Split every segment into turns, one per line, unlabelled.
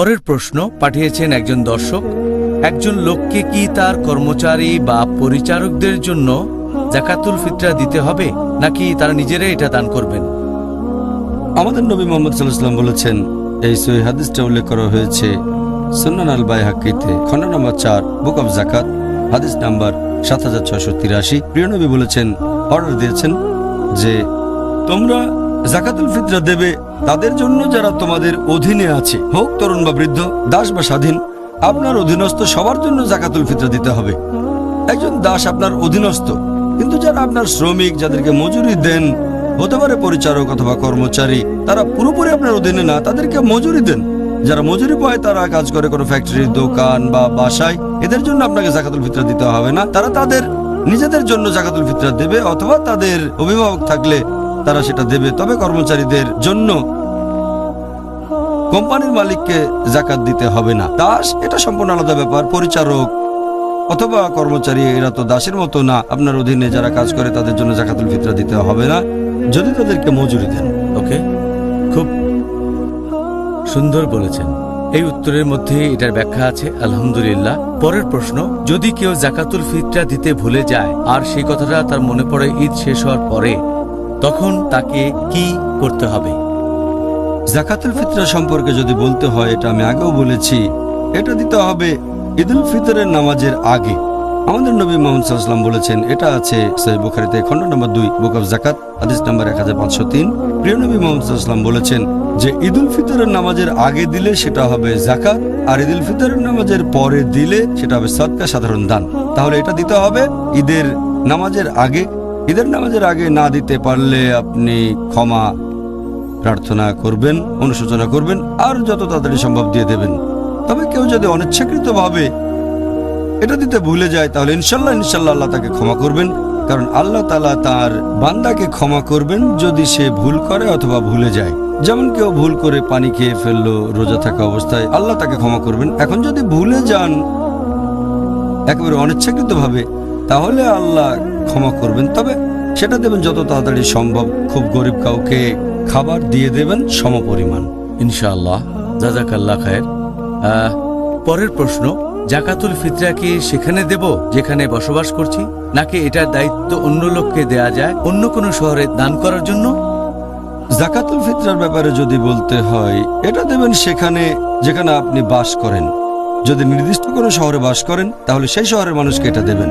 পরের প্রশ্ন পাঠিয়েছেন একজন দর্শক। একজন লোককে কি তার কর্মচারী বা পরিচারকদের জন্য জাকাতুল ফিতরা দিতে হবে, নাকি তারা নিজেরাই এটা দান করবেন?
আমাদের নবী মোহাম্মদ সাল্লাহাম বলেছেন, এই সহি হাদিসটা উল্লেখ করা হয়েছে সুন্নান আল বাই হাক্কিতে খন্ড নম্বর চার, বুক অব জাকাত হাদিস নাম্বার সাত হাজার ছয়শো তিরাশি। প্রিয় নবী বলেছেন, অর্ডার দিয়েছেন যে, তোমরা জাকাতুল ফিতরা দেবে তাদের জন্য যারা তোমাদের অধীনে আছে। হোক তরুণ বা বৃদ্ধ, দাস বা স্বাধীন, আপনার অধীনস্থ সবার জন্য জাকাতুল ফিতরা দিতে হবে। একজন দাস আপনার অধীনস্থ, কিন্তু যারা আপনার শ্রমিক, যাদেরকে মজুরি দেন, হতে পারে পরিচারক অথবা কর্মচারী, তারা পুরোপুরি আপনার অধীনে না, তাদেরকে মজুরি দেন। যারা মজুরি পায়, তারা কাজ করে কোনো ফ্যাক্টরি দোকান বা বাসায়। এদের জন্য আপনাকে জাকাতুল ফিতরা দিতে হবে না। তারা তাদের নিজেদের জন্য জাকাতুল ফিতরা দেবে, অথবা তাদের অভিভাবক থাকলে তারা সেটা দেবে। তবে কর্মচারীদের জন্য কোম্পানির মালিককে জাকাত দিতে হবে না। দাস, এটা সম্পূর্ণ আলাদা ব্যাপার। পরিচারক অথবা কর্মচারী, এরা তো দাসের মতো না। আপনার অধীনে যারা কাজ করে, তাদের জন্য জাকাতুল ফিতরা দিতে হবে না। যদি তাদেরকে মজুরি দেন,
ওকে? খুব সুন্দর বলেছেন। এই উত্তরের মধ্যে এটার ব্যাখ্যা আছে, আলহামদুলিল্লাহ। পরের প্রশ্ন, যদি কেউ জাকাতুল ফিতরা দিতে ভুলে যায়, আর সেই কথাটা তার মনে পড়ে ঈদ শেষ হওয়ার পরে তখন তাকে কি করতে হবে?
জাকাতুল ফিতরা সম্পর্কে যদি বলতে হয়, এটা আমি আগেও বলেছি, এটা দিতে হবে ঈদুল ফিতরের নামাজের আগে। আমাদের নবী মোহাম্মদ সাল্লাম বলেছেন, এটা আছে সহিহ বুখারীতে খণ্ড নম্বর দুই, বুক অফ জাকাত হাদিস নম্বর এক হাজার পাঁচশো তিন। প্রিয় নবী মোহাম্মদ সাল্লাম বলেছেন যে, ঈদুল ফিতরের নামাজের আগে দিলে সেটা হবে জাকাত আর ঈদুল ফিতরের নামাজের পরে দিলে সেটা হবে সদকা সাধারণ দান। তাহলে এটা দিতে হবে ঈদের নামাজের আগে ঈদের নামাজের আগে না দিতে পারলে আপনি ক্ষমা প্রার্থনা করবেন, অনুশোচনা করবেন, আর যত তাড়াতাড়ি সম্ভব দিয়ে দেবেন। তবে কেউ যদি অনিচ্ছাকৃতভাবে এটা দিতে ভুলে যায়, তাহলে ইনশাল্লাহ ইনশাল্লাহ আল্লাহ তাকে ক্ষমা করবেন। কারণ আল্লাহ তালা তার বান্দাকে ক্ষমা করবেন যদি সে ভুল করে অথবা ভুলে যায়। যেমন কেউ ভুল করে পানি খেয়ে ফেলল, রোজা থাকা অবস্থায়, আল্লাহ তাকে ক্ষমা করবেন। এখন যদি ভুলে যান, একেবারে অনিচ্ছাকৃতভাবে তাহলে আল্লাহ ক্ষমা করবেন। তবে সেটা দেবেন যত তাড়াতাড়ি সম্ভব। খুব গরিব কাউকে খাবার দিয়ে দেবেন সমপরিমাণ
ইনশাআল্লাহ। জাজাকাল্লাহ খায়ের। পরের প্রশ্ন জাকাতুল ফিতরা কি সেখানে দেব যেখানে বসবাস করছি? নাকি এটার দায়িত্ব অন্য লোককে দেয়া যায় অন্য কোনো শহরে দান করার জন্য?
জাকাতুল ফিতরার ব্যাপারে যদি বলতে হয় এটা দেবেন সেখানে যেখানে আপনি বাস করেন। যদি নির্দিষ্ট কোনো শহরে বাস করেন তাহলে সেই শহরের মানুষকে এটা দেবেন।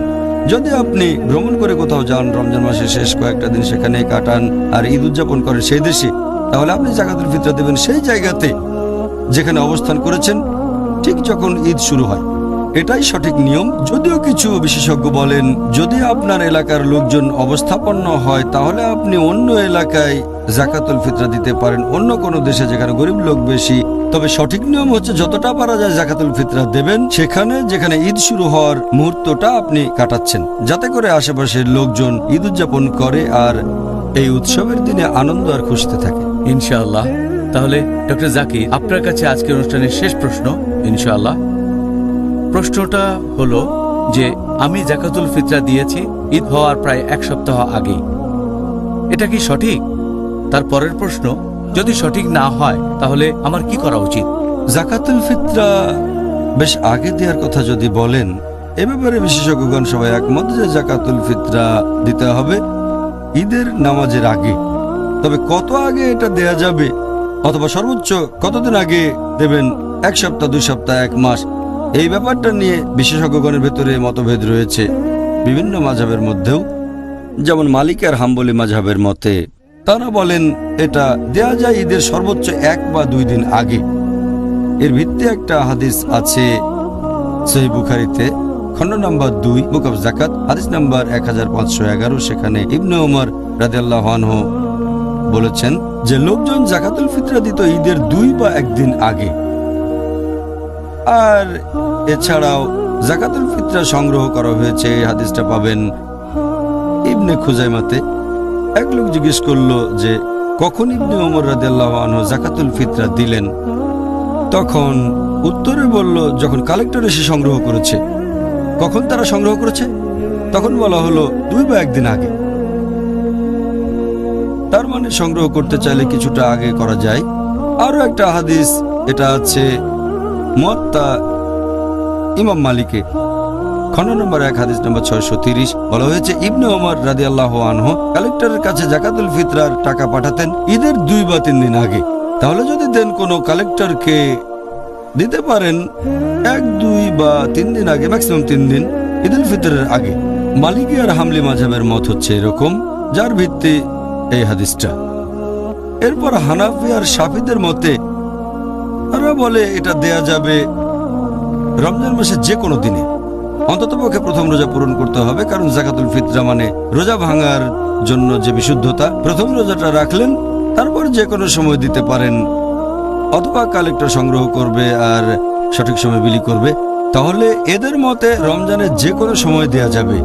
যদি আপনি ভ্রমণ করে কোথাও যান, রমজান মাসের শেষ কয়েকটা দিন সেখানে কাটান আর ঈদ উদযাপন করেন সেই দেশে, তাহলে আপনি জাকাতুল ফিতরা দেবেন সেই জায়গাতে যেখানে অবস্থান করেছেন, ঠিক যখন ঈদ শুরু হয়। এটাই সঠিক নিয়ম। যদিও কিছু বিশেষজ্ঞ বলেন, যদি আপনার এলাকার লোকজন অবস্থাপন্ন হয়, তাহলে আপনি অন্য এলাকায় জাকাতুল ফিতরা দিতে পারেন। অন্য কোনো দেশে যেখানে গরিব লোক বেশি। তবে সঠিক নিয়ম হচ্ছে, যতটা পারা যায় জাকাতুল ফিতরা দেবেন, সেখানে, যেখানে ঈদ শুরু হওয়ার মুহূর্তটা আপনি কাটাচ্ছেন। যাতে করে আশেপাশের লোকজন ঈদ উদযাপন করে আর এই উৎসবের দিনে আনন্দ আর খুশিতে থাকে।
ইনশাআল্লাহ। তাহলে ডক্টর জাকির, আপনার কাছে আজকের অনুষ্ঠানের শেষ প্রশ্ন, ইনশাআল্লাহ। প্রশ্নটা হলো যে আমি জাকাতুল ফিতরা দিয়েছি ঈদ হওয়ার প্রায় এক সপ্তাহ আগেই। এটা কি সঠিক? তার পরের প্রশ্ন, যদি সঠিক না হয়, তাহলে আমার কি করা উচিত?
জাকাতুল ফিতরা বেশ আগে দেওয়ার কথা যদি বলেন, এ ব্যাপারে বিশেষজ্ঞগণ সবাই একমত যে জাকাতুল ফিতরা দিতে হবে ঈদের নামাজের আগে। তবে কত আগে এটা দেয়া যাবে? অথবা সর্বোচ্চ কতদিন আগে দেবেন? এক সপ্তাহ, দুই সপ্তাহ, এক মাস? এই ব্যাপারটা নিয়ে বিশেষজ্ঞগণের ভেতরে মতভেদ রয়েছে। বিভিন্ন মাঝাবের মধ্যেও, যেমন মালিক আর হাম্বলি মাঝাবের মতে, তারা বলেন, এটা দেয়া যায় ঈদের সর্বোচ্চ এক বা দুই দিন আগে। এর ভিত্তি একটা হাদিস আছে সেই বুখারিতে, খণ্ড নম্বর দুই, বুক অফ জাকাত হাদিস নম্বর এক হাজার পাঁচশো এগারো, সেখানে ইবনে ওমর রাদিয়াল্লাহ আনহু বলেছেন যে, লোকজন জাকাতুল ফিতরা দিত ঈদের দুই বা একদিন আগে। আর এছাড়াও জাকাতুল ফিতরা সংগ্রহ করা হয়েছে, এই হাদিসটা পাবেন ইবনে খুজাইমাতে। এক লোক জিজ্ঞেস করল যে, কখন ইবনে ওমর রাদিয়াল্লাহু আনহু জাকাতুল ফিতরা দিলেন? তখন উত্তরে বলল, যখন কালেক্টর এসে সংগ্রহ করেছে। কখন তারা সংগ্রহ করেছে? তখন বলা হলো, দুই বা একদিন আগে। তার মানে সংগ্রহ করতে চাইলে কিছুটা আগে করা যায়। আরও একটা হাদিস, এটা আছে মত্তা ইমাম মালিকে। খন্ড নম্বর এক, হাদিস নম্বর ছয়শো তিরিশ বলা হয়েছে, ইবনে ওমর রাদি আল্লাহ আনহ কালেক্টরের কাছে জাকাতুল ফিতরার টাকা পাঠাতেন ঈদের দুই বা তিন দিন আগে। তাহলে যদি দেন কোনো কালেক্টরকে দিতে পারেন এক, দুই বা তিন দিন আগে ম্যাক্সিমাম তিন দিন ঈদুল ফিতরের আগে। মালিকি আর হামলি মাঝাবের মত হচ্ছে এরকম, যার ভিত্তি এই হাদিসটা। এরপর হানাফি আর সাফিদের মতে বলে এটা দেয়া যাবে রমজান মাসের যে কোনো দিনে। অন্ততপক্ষে প্রথম রোজা পূরণ করতে হবে, কারণ জাকাতুল ফিতরা মানে রোজা ভাঙার জন্য যে বিশুদ্ধতা, প্রথম রোজাটা রাখলেন, তারপর যে কোনো সময় দিতে পারেন। অথবা কালেক্টর সংগ্রহ করবে আর সঠিক সময় বিলি করবে। তাহলে এদের মতে রমজানের যে কোনো সময় দেয়া যাবে।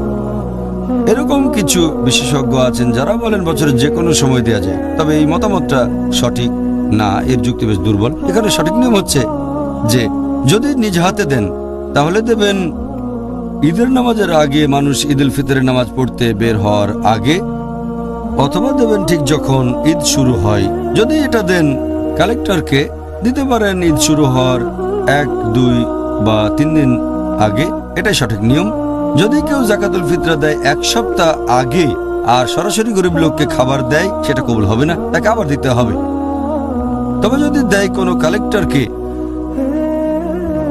এরকম কিছু বিশেষজ্ঞ আছেন যারা বলেন বছরের যে কোনো সময় দেয়া যায়। তবে এই মতামতটা সঠিক। না, এর যুক্তি বেশ দুর্বল। এখানে সঠিক নিয়ম হচ্ছে যে, যদি নিজ হাতে দেন, তাহলে দেবেন ঈদের নামাজের আগে মানুষ ঈদুল ফিতরের নামাজ পড়তে বের হওয়ার আগে, অথবা দেবেন ঠিক যখন ঈদ শুরু হয়। যদি এটা দেন, কালেক্টরকে দিতে পারেন ঈদ শুরু হওয়ার এক, দুই বা তিন দিন আগে। এটাই সঠিক নিয়ম। যদি কেউ জাকাতুল ফিতরা দেয় এক সপ্তাহ আগে আর সরাসরি গরিব লোককে খাবার দেয়, সেটা কবুল হবে না, তাকে আবার দিতে হবে। তবে যদি দেয় কোনো কালেক্টরকে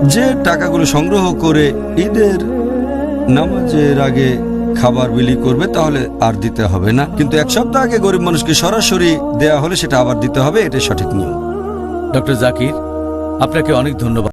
যে টাকাগুলো সংগ্রহ করে ঈদের নামাজের আগে খাবার বিলি করবে, তাহলে আর দিতে হবে না। কিন্তু এক সপ্তাহ আগে গরিব মানুষকে সরাসরি দেয়া হলে সেটা আবার দিতে হবে এটা সঠিক নিয়ম।
ডক্টর জাকির, আপনাকে অনেক ধন্যবাদ।